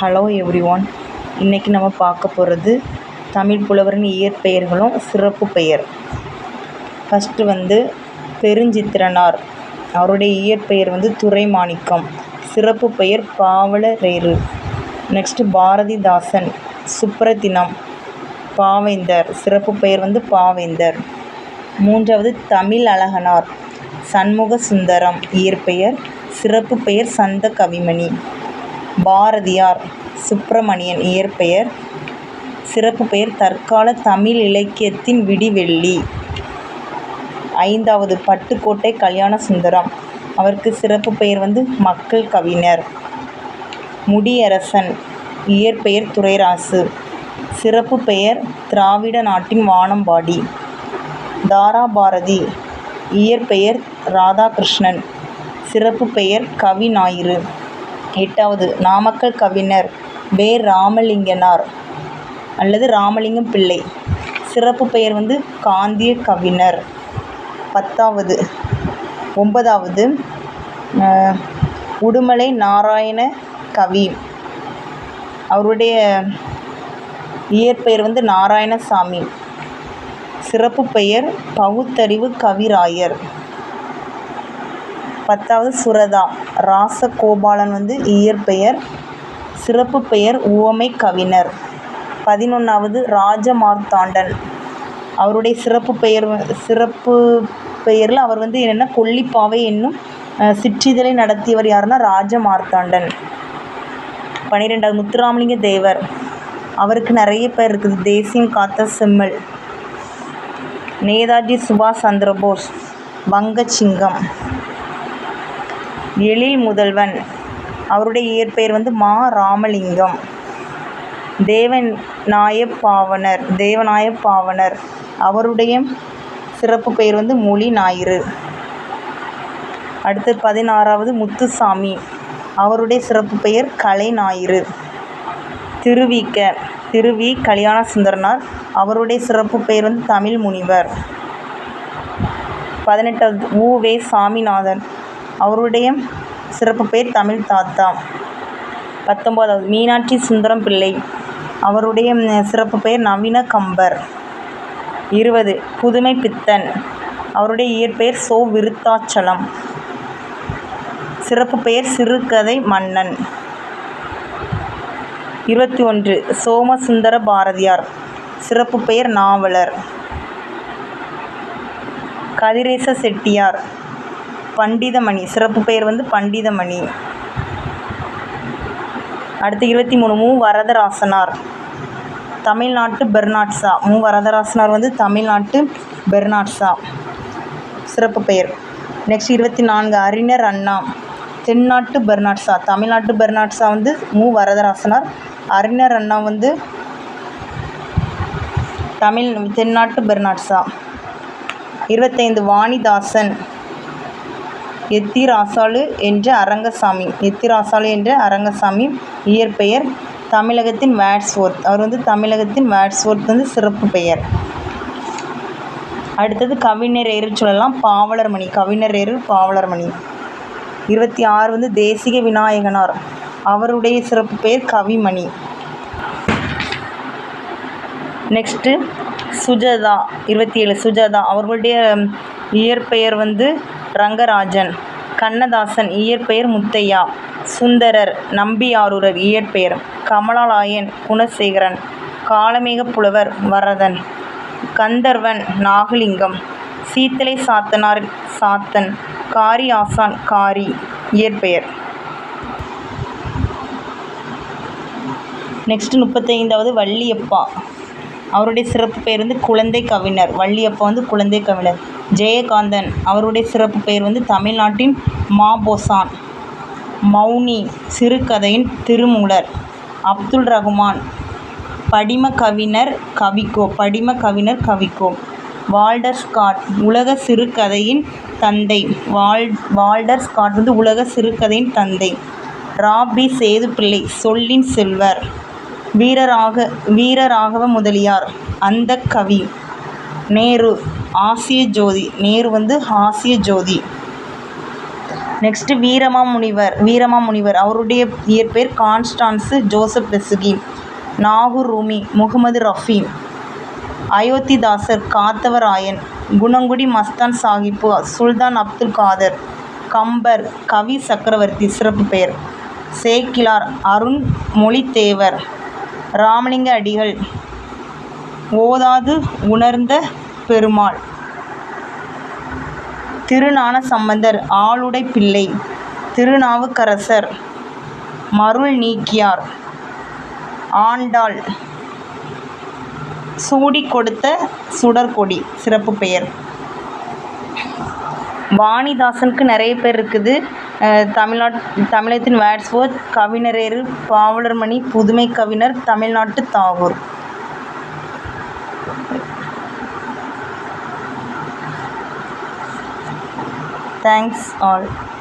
Hello every one இன்றைக்கி நம்ம பார்க்க போகிறது தமிழ் புலவரின் இயற்பெயர்களும் சிறப்பு பெயர். ஃபஸ்ட்டு வந்து பெருஞ்சித்திரனார். அவருடைய இயற்பெயர் வந்து துரைமாணிக்கம் சிறப்பு பெயர் பாவலரேறு. நெக்ஸ்ட்டு பாரதிதாசன். சுப்ரதினம். பாவேந்தர். சிறப்பு பெயர் வந்து பாவேந்தர். மூன்றாவது தமிழ் அழகனார் சண்முக சுந்தரம் இயற்பெயர். சிறப்பு பெயர் சந்த கவிமணி பாரதியார் சுப்பிரமணியன் இயற்பெயர். சிறப்பு பெயர் தற்கால தமிழ் இலக்கியத்தின் விடிவெள்ளி. ஐந்தாவது பட்டுக்கோட்டை கல்யாண சுந்தரம் அவருக்கு சிறப்பு பெயர் வந்து மக்கள் கவிஞர். முடியரசன் இயற்பெயர் துறைராசு சிறப்பு பெயர் திராவிட நாட்டின் வானம்பாடி. தாராபாரதி இயற்பெயர் ராதாகிருஷ்ணன். சிறப்பு பெயர் கவி ஞாயிறு எட்டாவது நாமக்கல் கவிஞர் வே ராமலிங்கனார் அல்லது ராமலிங்கம் பிள்ளை. சிறப்பு பெயர் வந்து காந்திய கவிஞர். பத்தாவது ஒன்பதாவது உடுமலை நாராயண கவி. அவருடைய இயற்பெயர் வந்து நாராயணசாமி. சிறப்பு பெயர் பகுத்தறிவு கவிராயர். பத்தாவது சுரதா. ராசகோபாலன் வந்து இயற்பெயர் சிறப்பு பெயர் உவமை கவிஞர். பதினொன்றாவது ராஜமார்த்தாண்டன். அவருடைய சிறப்பு பெயர் சிறப்பு பெயரில் அவர் வந்து என்னென்னா கொல்லிப்பாவை என்னும் சிற்றிதழை நடத்தியவர் யாருன்னா ராஜமார்த்தாண்டன். பன்னிரெண்டாவது முத்துராமலிங்க தேவர். அவருக்கு நிறைய பேர் இருக்குது. தேசியம் காத்த செம்மல் நேதாஜி சுபாஷ் சந்திரபோஸ். வங்கச்சிங்கம். எழில் முதல்வன். அவருடைய இயற்பெயர் வந்து மா. ராமலிங்கம். தேவன் நாயப்பாவனர் தேவநாயப்பாவனர் அவருடைய சிறப்பு பெயர் வந்து மொழி ஞாயிறு. அடுத்து பதினாறாவது முத்துசாமி. அவருடைய சிறப்பு பெயர் கலை ஞாயிறு. திருவிக்க திருவி கல்யாண சுந்தரனார். அவருடைய சிறப்பு பெயர் வந்து தமிழ் முனிவர். பதினெட்டாவது உ. வே. சாமிநாதன். அவருடைய சிறப்பு பெயர் தமிழ் தாத்தா. பத்தொம்போதாவது மீனாட்சி சுந்தரம் பிள்ளை. அவருடைய சிறப்பு பெயர் நவீன கம்பர். இருபது புதுமை பித்தன். அவருடைய இயற்பெயர் சோ விருத்தாச்சலம். சிறப்பு பெயர் சிறுகதை மன்னன். இருபத்தி ஒன்று சோமசுந்தர பாரதியார். சிறப்பு பெயர் நாவலர். கதிரேச செட்டியார். பண்டிதமணி. சிறப்பு பெயர் வந்து பண்டிதமணி. அடுத்து இருபத்தி மூணு மு. வரதராசனார். தமிழ்நாட்டு பெர்னாட்ஸா மு. வரதராசனார் வந்து தமிழ்நாட்டு பெர்னாட்ஸா சிறப்பு பெயர். நெக்ஸ்ட் இருபத்தி நான்கு அறிஞர் அண்ணா. தென்னாட்டு பெர்னாட்ஸா தமிழ்நாட்டு பெர்னாட்ஸா வந்து மு. வரதராசனார். அறிஞர் அண்ணா வந்து தமிழ் தென்னாட்டு பெர்னாட்ஸா இருபத்தைந்து வாணிதாசன். எத்திராசாலு என்ற அரங்கசாமி. எத்திராசாலு என்ற அரங்கசாமி இயற்பெயர் தமிழகத்தின் வேட்ஸ்வொர்த். அவர் வந்து தமிழகத்தின் வேட்ஸ்வொர்த் வந்து சிறப்பு பெயர். அடுத்தது கவிஞர் ஏறு சொல்லலாம். பாவலர்மணி கவிஞர் ஏறு பாவலர்மணி இருபத்தி ஆறு வந்து தேசிக விநாயகனார். அவருடைய சிறப்பு பெயர் கவிமணி. நெக்ஸ்ட்டு சுஜதா. இருபத்தி ஏழு சுஜதா. அவர்களுடைய இயற்பெயர் வந்து ரங்கராஜன் கண்ணதாசன் இயற்பெயர் முத்தையா சுந்தரர் நம்பியாரூரர் இயற்பெயர் கமலாலயன் குணசேகரன் காலமேக புலவர் வரதன் கந்தர்வன் நாகலிங்கம் சீத்தலை சாத்தனார் சாத்தன் காரி ஆசான் காரி இயற்பெயர். நெக்ஸ்ட் முப்பத்தைந்தாவது வள்ளியப்பா. அவருடைய சிறப்பு பெயர் வந்து குழந்தை கவிஞர். வள்ளியப்பா வந்து குழந்தை கவிஞர். ஜெயகாந்தன். அவருடைய சிறப்பு பெயர் வந்து தமிழ்நாட்டின் மாபோசான் மௌனி சிறுகதையின் திருமூலர். அப்துல் ரகுமான் படிம கவிஞர் கவிக்கோ படிம கவிஞர் கவிக்கோ வால்டர் ஸ்காட் உலக சிறுகதையின் தந்தை. வால் வால்டர் ஸ்காட் வந்து உலக சிறுகதையின் தந்தை. ராபி சேதுப்பிள்ளை சொல்லின் செல்வர். வீரராக வீரராகவ முதலியார். அந்த கவி நேரு ஆசிய ஜோதி நேரு வந்து ஆசிய ஜோதி. நெக்ஸ்ட்டு வீரமாமுனிவர் வீரமாமுனிவர். அவருடைய இயற்பெயர் Constanzo Joseph Beschi Nagore Rumi Muhammad Rafi Ayothidasar Kathavarayan Gunangudi Masthan Sahib Sultan Abdul Kadhar Kambar Kavi Chakravarthi சிறப்பு பெயர் சேகிலார் அருண் மொழித்தேவர் ராமலிங்க அடிகள் ஓதாது உணர்ந்த பெருமாள். திருஞான சம்பந்தர் ஆளுடை பிள்ளை திருநாவுக்கரசர் மருள் நீக்கியார் ஆண்டாள். சூடி கொடுத்த சுடர்கொடி சிறப்பு பெயர். வாணிதாசனுக்கு நிறைய பேர் இருக்குது. தமிழ்நாட் தமிழகத்தின் வேட்ஸ்வர்த் கவிஞரேறு பாவலர்மணி புதுமை கவிஞர் தமிழ்நாட்டு தாகூர். Thanks all.